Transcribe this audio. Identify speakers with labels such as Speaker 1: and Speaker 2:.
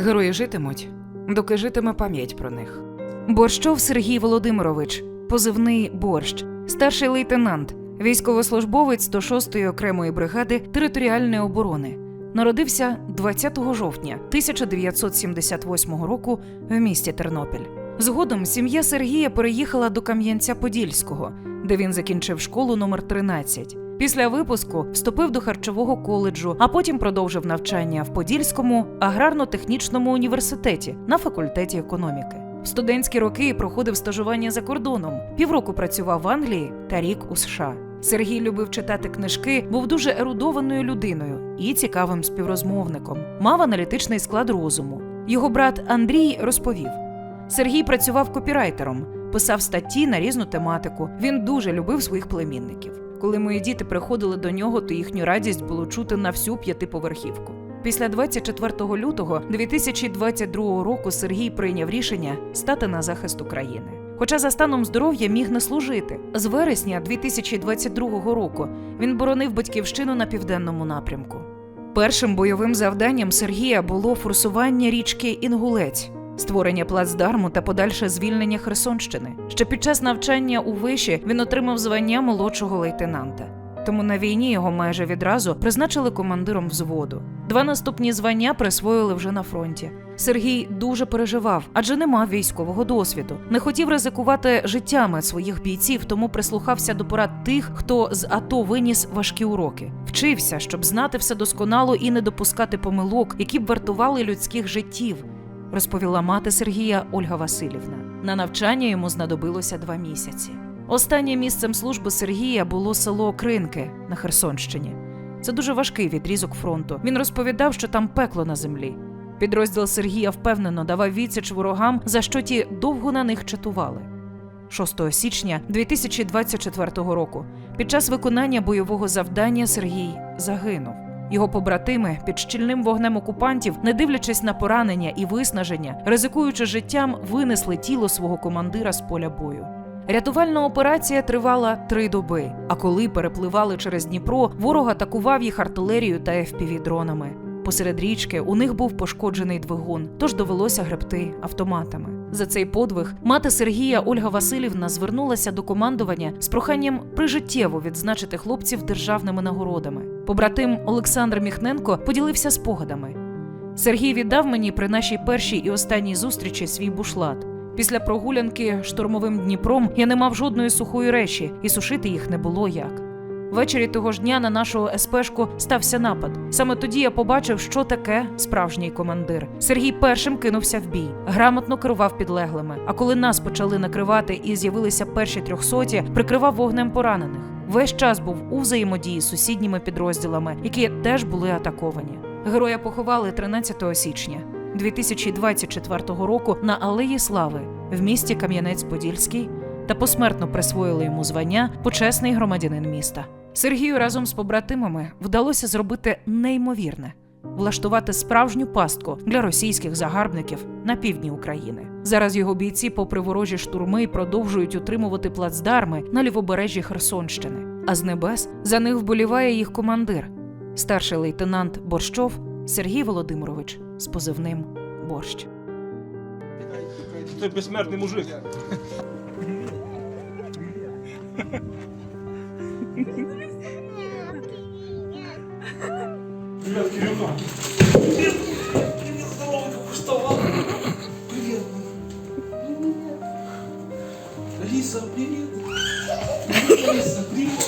Speaker 1: Герої житимуть, доки житиме пам'ять про них. Борщов Сергій Володимирович, позивний борщ, старший лейтенант, військовослужбовець 106-ї окремої бригади територіальної оборони. Народився 20 жовтня 1978 року в місті Тернопіль. Згодом сім'я Сергія переїхала до Кам'янця-Подільського, де він закінчив школу номер 13. Після випуску вступив до харчового коледжу, а потім продовжив навчання в Подільському аграрно-технічному університеті на факультеті економіки. В студентські роки проходив стажування за кордоном. Півроку працював в Англії та рік у США. Сергій любив читати книжки, був дуже ерудованою людиною і цікавим співрозмовником. Мав аналітичний склад розуму. Його брат Андрій розповів: Сергій працював копірайтером, писав статті на різну тематику. Він дуже любив своїх племінників. Коли мої діти приходили до нього, то їхню радість було чути на всю п'ятиповерхівку. Після 24 лютого 2022 року Сергій прийняв рішення стати на захист України. Хоча за станом здоров'я міг не служити. З вересня 2022 року він боронив батьківщину на південному напрямку. Першим бойовим завданням Сергія було форсування річки Інгулець, створення плацдарму та подальше звільнення Херсонщини. Ще під час навчання у виші він отримав звання молодшого лейтенанта. Тому на війні його майже відразу призначили командиром взводу. Два наступні звання присвоїли вже на фронті. Сергій дуже переживав, адже не мав військового досвіду. Не хотів ризикувати життями своїх бійців, тому прислухався до порад тих, хто з АТО виніс важкі уроки. Вчився, щоб знати все досконало і не допускати помилок, які б вартували людських життів. Розповіла мати Сергія Ольга Васильівна. На навчання йому знадобилося два місяці. Останнім місцем служби Сергія було село Кринки на Херсонщині. Це дуже важкий відрізок фронту. Він розповідав, що там пекло на землі. Підрозділ Сергія впевнено давав відсіч ворогам, за що ті довго на них чатували. 6 січня 2024 року під час виконання бойового завдання Сергій загинув. Його побратими під щільним вогнем окупантів, не дивлячись на поранення і виснаження, ризикуючи життям, винесли тіло свого командира з поля бою. Рятувальна операція тривала три доби. А коли перепливали через Дніпро, ворог атакував їх артилерією та FPV-дронами. Посеред річки у них був пошкоджений двигун, тож довелося гребти автоматами. За цей подвиг мати Сергія Ольга Васильівна звернулася до командування з проханням прижиттєво відзначити хлопців державними нагородами. Побратим Олександр Міхненко поділився спогадами. Сергій віддав мені при нашій першій і останній зустрічі свій бушлат. Після прогулянки штурмовим Дніпром я не мав жодної сухої речі, і сушити їх не було як. Ввечері того ж дня на нашу СПшку стався напад. Саме тоді я побачив, що таке справжній командир. Сергій першим кинувся в бій, грамотно керував підлеглими. А коли нас почали накривати і з'явилися перші трьохсоті, прикривав вогнем поранених. Весь час був у взаємодії з сусідніми підрозділами, які теж були атаковані. Героя поховали 13 січня 2024 року на Алеї Слави в місті Кам'янець-Подільський та посмертно присвоїли йому звання почесний громадянин міста. Сергію разом з побратимами вдалося зробити неймовірне влаштувати справжню пастку для російських загарбників на півдні України. Зараз його бійці, попри ворожі штурми, продовжують утримувати плацдарми на лівобережжі Херсонщини. А з небес за них вболіває їх командир, старший лейтенант Борщов Сергій Володимирович з позивним Борщ.
Speaker 2: Ти безсмертний мужик. Ребят, Кирюха. Привет! Привет, здорово, как вставал. Привет. Привет. Привет, Алиса, привет.